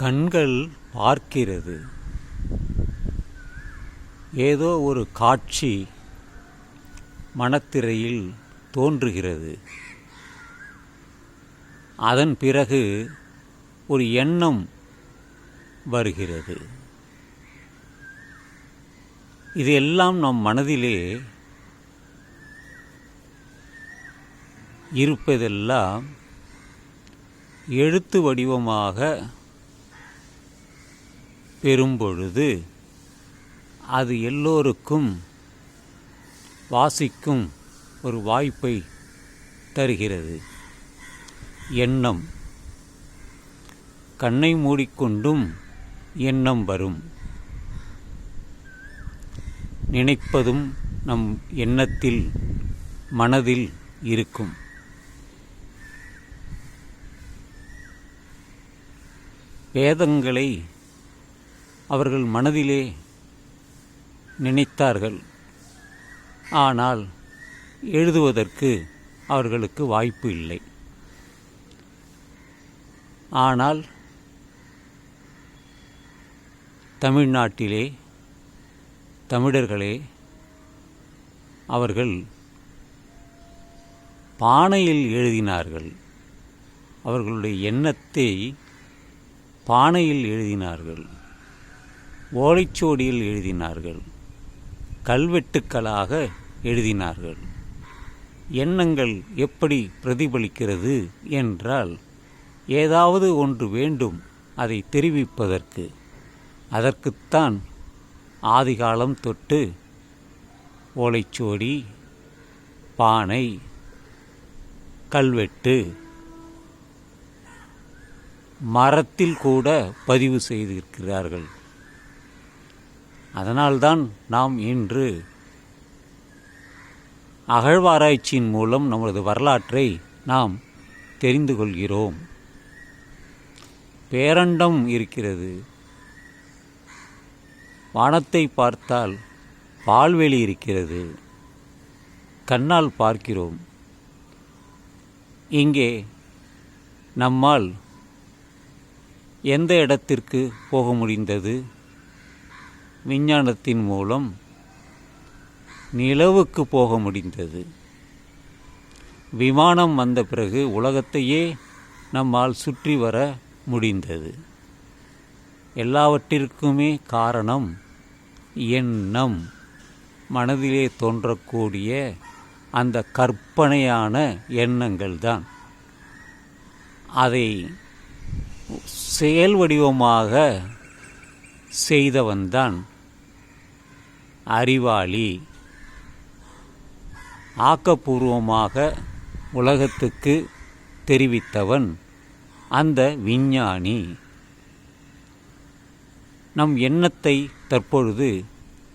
கண்கள் பார்க்கிறது. ஏதோ ஒரு காட்சி மனத்திரையில் தோன்றுகிறது. அதன் பிறகு ஒரு எண்ணம் வருகிறது. இது எல்லாம் நம் மனதிலே இருப்பதெல்லாம் எழுத்து வடிவமாக பெறும்பொழுது அது எல்லோருக்கும் வாசிக்கும் ஒரு வாய்ப்பை தருகிறது. எண்ணம். கண்ணை மூடிக்கொண்டும் எண்ணம் வரும். நினைப்பதும் நம் எண்ணத்தில் மனதில் இருக்கும். வேதங்களை அவர்கள் மனதிலே நினைத்தார்கள். ஆனால் எழுதுவதற்கு அவர்களுக்கு வாய்ப்பு இல்லை. ஆனால் தமிழ்நாட்டிலே தமிழர்களே அவர்கள் பானையில் எழுதினார்கள். அவர்களுடைய எண்ணத்தை பானையில் எழுதினார்கள். ஓலைச்சுவடியில் எழுதினார்கள். கல்வெட்டுக்களாக எழுதினார்கள். எண்ணங்கள் எப்படி பிரதிபலிக்கிறது என்றால் ஏதாவது ஒன்று வேண்டும் அதை தெரிவிப்பதற்கு. அதற்குத்தான் ஆதிகாலம் தொட்டு ஓலைச்சுவடி பானை கல்வெட்டு மரத்தில் கூட பதிவு செய்திருக்கிறார்கள். அதனால்தான் நாம் இன்று அகழ்வாராய்ச்சியின் மூலம் நமது வரலாற்றை நாம் தெரிந்து கொள்கிறோம். பேரண்டம் இருக்கிறது. வானத்தை பார்த்தால் பால்வெளி இருக்கிறது. கண்ணால் பார்க்கிறோம். இங்கே நம்மால் எந்த இடத்திற்கு போக முடிந்தது? விஞ்ஞானத்தின் மூலம் நிலவுக்கு போக முடிந்தது. விமானம் வந்த பிறகு உலகத்தையே நம்மால் சுற்றி வர முடிந்தது. எல்லாவற்றிற்குமே காரணம் எண்ணம். மனதிலே தோன்றக்கூடிய அந்த கற்பனையான எண்ணங்கள் தான் அதை செயல் வடிவமாக செய்தவன்தான் அறிவாளி. ஆக்கப்பூர்வமாக உலகத்துக்கு தெரிவித்தவன் அந்த விஞ்ஞானி. நம் எண்ணத்தை தற்பொழுது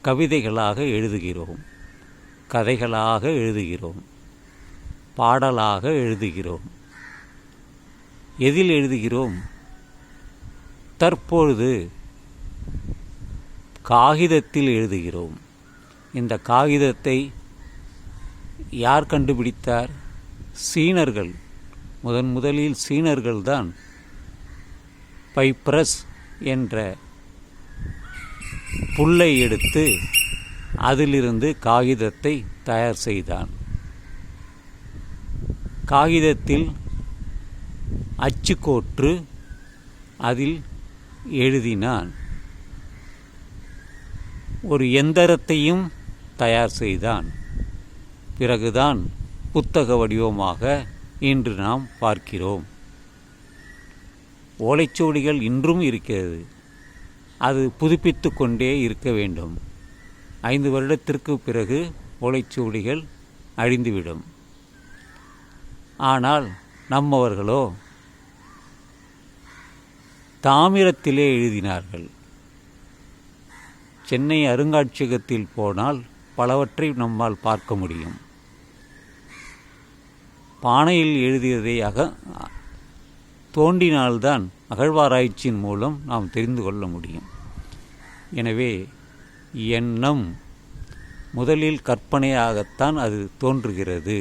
கவிதைகளாக எழுதுகிறோம் கதைகளாக எழுதுகிறோம் பாடலாக எழுதுகிறோம். எதில் எழுதுகிறோம்? தற்பொழுது காகிதத்தில் எழுதுகிறோம். இந்த காகிதத்தை யார் கண்டுபிடித்தார்? சீனர்கள். முதன் முதலில் சீனர்கள்தான். பைப்ரஸ் என்ற புல்லை எடுத்து அதிலிருந்து காகிதத்தை தயார் செய்தான். காகிதத்தில் அச்சுக்கோற்று அதில் எழுதினான். ஒரு எந்திரத்தையும் தயார் செய்தான். பிறகுதான் புத்தக வடிவமாக இன்று நாம் பார்க்கிறோம். ஓலைச்சுவடிகள் இன்றும் இருக்கிறது. அது புதுப்பித்து கொண்டே இருக்க வேண்டும். ஐந்து வருடத்திற்கு பிறகு ஓலைச்சுவடிகள் அழிந்துவிடும். ஆனால் நம்மவர்களோ தாமிரத்திலே எழுதினார்கள். சென்னை அருங்காட்சியகத்தில் போனால் பலவற்றை நம்மால் பார்க்க முடியும். பானையில் எழுதியதை அக தோண்டினால்தான் அகழ்வாராய்ச்சியின் மூலம் நாம் தெரிந்து கொள்ள முடியும். எனவே எண்ணம் முதலில் கற்பனையாகத்தான் அது தோன்றுகிறது.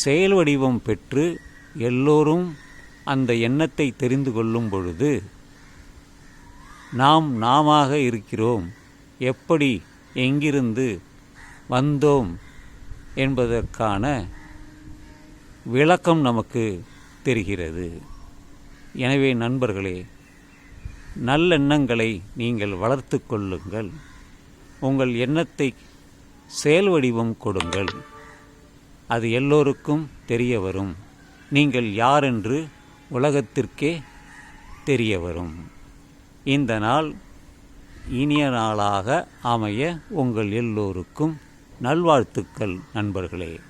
செயல் வடிவம் பெற்று எல்லோரும் அந்த எண்ணத்தை தெரிந்து கொள்ளும் பொழுது நாம் நாமாக இருக்கிறோம். எப்படி எங்கிருந்து வந்தோம் என்பதற்கான விளக்கம் நமக்கு தெரிகிறது. எனவே நண்பர்களே நல்லெண்ணங்களை நீங்கள் வளர்த்து கொள்ளுங்கள். உங்கள் எண்ணத்தை செயல் வடிவம் கொடுங்கள். அது எல்லோருக்கும் தெரிய வரும். நீங்கள் யார் என்று உலகத்திற்கே தெரிய வரும். இந்த நாள் இனிய நாளாக அமைய உங்கள் எல்லோருக்கும் நல்வாழ்த்துக்கள் நண்பர்களே.